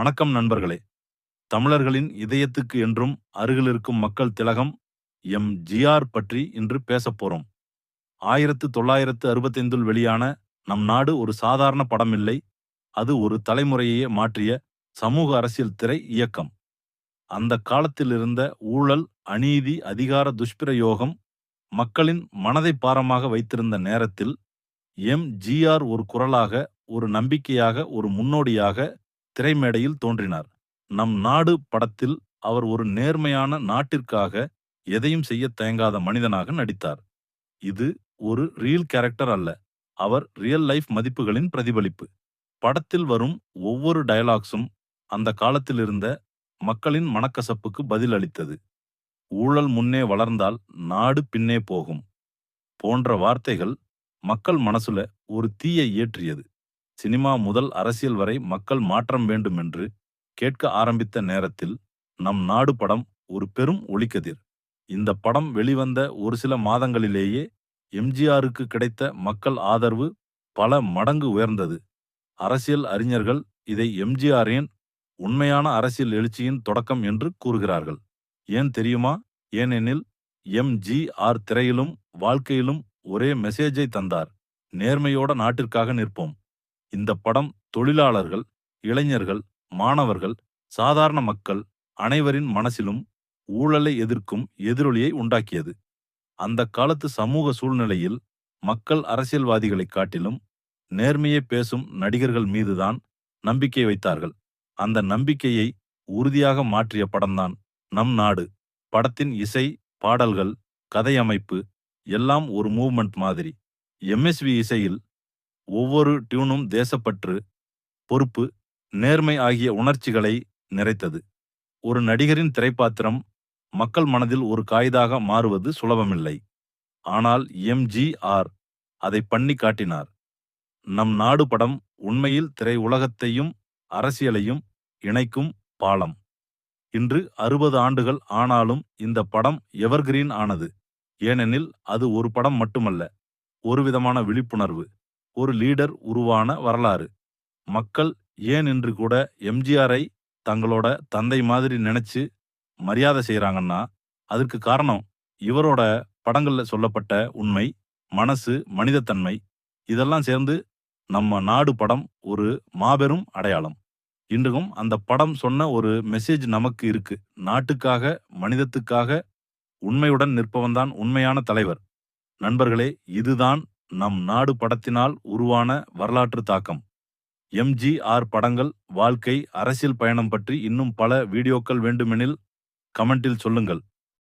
வணக்கம் நண்பர்களே. தமிழர்களின் இதயத்துக்கு என்றும் அருகில் இருக்கும் மக்கள் திலகம் எம். ஜிஆர் பற்றி இன்று பேசப் போறோம். ஆயிரத்து தொள்ளாயிரத்து அறுபத்தைந்தில் வெளியான நம் நாடு ஒரு சாதாரண படம் இல்லை அது ஒரு தலைமுறையே மாற்றிய சமூக அரசியல் திரை இயக்கம். அந்த காலத்தில் இருந்த ஊழல் அநீதி அதிகார துஷ்பிரயோகம் மக்களின் மனதை பாரமாக வைத்திருந்த நேரத்தில் எம். ஜிஆர் ஒரு குரலாக ஒரு நம்பிக்கையாக ஒரு முன்னோடியாக திரைமேடையில் தோன்றினார். நம் நாடு படத்தில் அவர் ஒரு நேர்மையான நாட்டிற்காக எதையும் செய்ய தயங்காத மனிதனாக நடித்தார். இது ஒரு ரியல் கேரக்டர் அல்ல. அவர் ரியல் லைஃப் மதிப்புகளின் பிரதிபலிப்பு. படத்தில் வரும் ஒவ்வொரு டயலாக்ஸும் அந்த காலத்தில் இருந்த மக்களின் மனக்கசப்புக்கு பதில் அளித்தது ஊழல் முன்னே வளர்ந்தால் நாடு பின்னே போகும். போன்ற வார்த்தைகள் மக்கள் மனசுல ஒரு தீயை ஏற்றியது. சினிமா முதல் அரசியல் வரை மக்கள் மாற்றம் வேண்டும் என்று கேட்க ஆரம்பித்த நேரத்தில் நம் நாடு படம் ஒரு பெரும் ஒளிக்கதிர். இந்த படம் வெளிவந்த ஒரு சில மாதங்களிலேயே எம்ஜிஆருக்கு கிடைத்த மக்கள் ஆதரவு பல மடங்கு உயர்ந்தது. அரசியல் அறிஞர்கள் இதை எம்ஜிஆரின் உண்மையான அரசியல் எழுச்சியின் தொடக்கம் என்று கூறுகிறார்கள். ஏன் தெரியுமா? ஏனெனில் எம்ஜிஆர் திரையிலும் வாழ்க்கையிலும் ஒரே மெசேஜை தந்தார். நேர்மையோட நாட்டிற்காக நிற்போம். இந்த படம் தொழிலாளர்கள் இளைஞர்கள் மாணவர்கள் சாதாரண மக்கள் அனைவரின் மனசிலும் ஊழலை எதிர்க்கும் எதிரொலியை உண்டாக்கியது. அந்த காலத்து சமூக சூழ்நிலையில் மக்கள் அரசியல்வாதிகளை காட்டிலும் நேர்மையை பேசும் நடிகர்கள் மீதுதான் நம்பிக்கை வைத்தார்கள். அந்த நம்பிக்கையை உறுதியாக மாற்றிய படம்தான் நம் நாடு. படத்தின் இசை பாடல்கள் கதையமைப்பு எல்லாம் ஒரு மூவ்மெண்ட் மாதிரி. எம்எஸ்வி இசையில் ஒவ்வொரு டியூனும் தேசப்பற்று பொறுப்பு நேர்மை ஆகிய உணர்ச்சிகளை நிறைத்தது. ஒரு நடிகரின் திரைப்பாத்திரம் மக்கள் மனதில் ஒரு காய்தாக மாறுவது சுலபமில்லை. ஆனால் எம்ஜிஆர் அதை பண்ணி காட்டினார். நம் நாடு படம் உண்மையில் திரை உலகத்தையும் அரசியலையும் இணைக்கும் பாலம். இன்று அறுபது ஆண்டுகள் ஆனாலும் இந்த படம் எவர்கிரீன் ஆனது? ஏனெனில் அது ஒரு படம் மட்டுமல்ல ஒருவிதமான விழிப்புணர்வு. ஒரு லீடர் உருவான வரலாறு. மக்கள் ஏன் இன்று கூட எம்ஜிஆரை தங்களோட தந்தை மாதிரி நினைச்சு மரியாதை செய்கிறாங்கன்னா அதற்கு காரணம் இவரோட படங்கள்ல சொல்லப்பட்ட உண்மை மனசு மனிதத்தன்மை இதெல்லாம் சேர்ந்து நம்ம நாடு படம் ஒரு மாபெரும் அடையாளம். இன்றும் அந்த படம் சொன்ன ஒரு மெசேஜ் நமக்கு இருக்கு. நாட்டுக்காக மனிதத்துக்காக உண்மையுடன் நிற்பவன்தான் உண்மையான தலைவர். நண்பர்களே இதுதான் நம் நாடு படத்தினால் உருவான வரலாற்று தாக்கம். எம்ஜிஆர் படங்கள் வாழ்க்கை அரசியல் பயணம் பற்றி இன்னும் பல வீடியோக்கள் வேண்டுமெனில் கமெண்டில் சொல்லுங்கள்.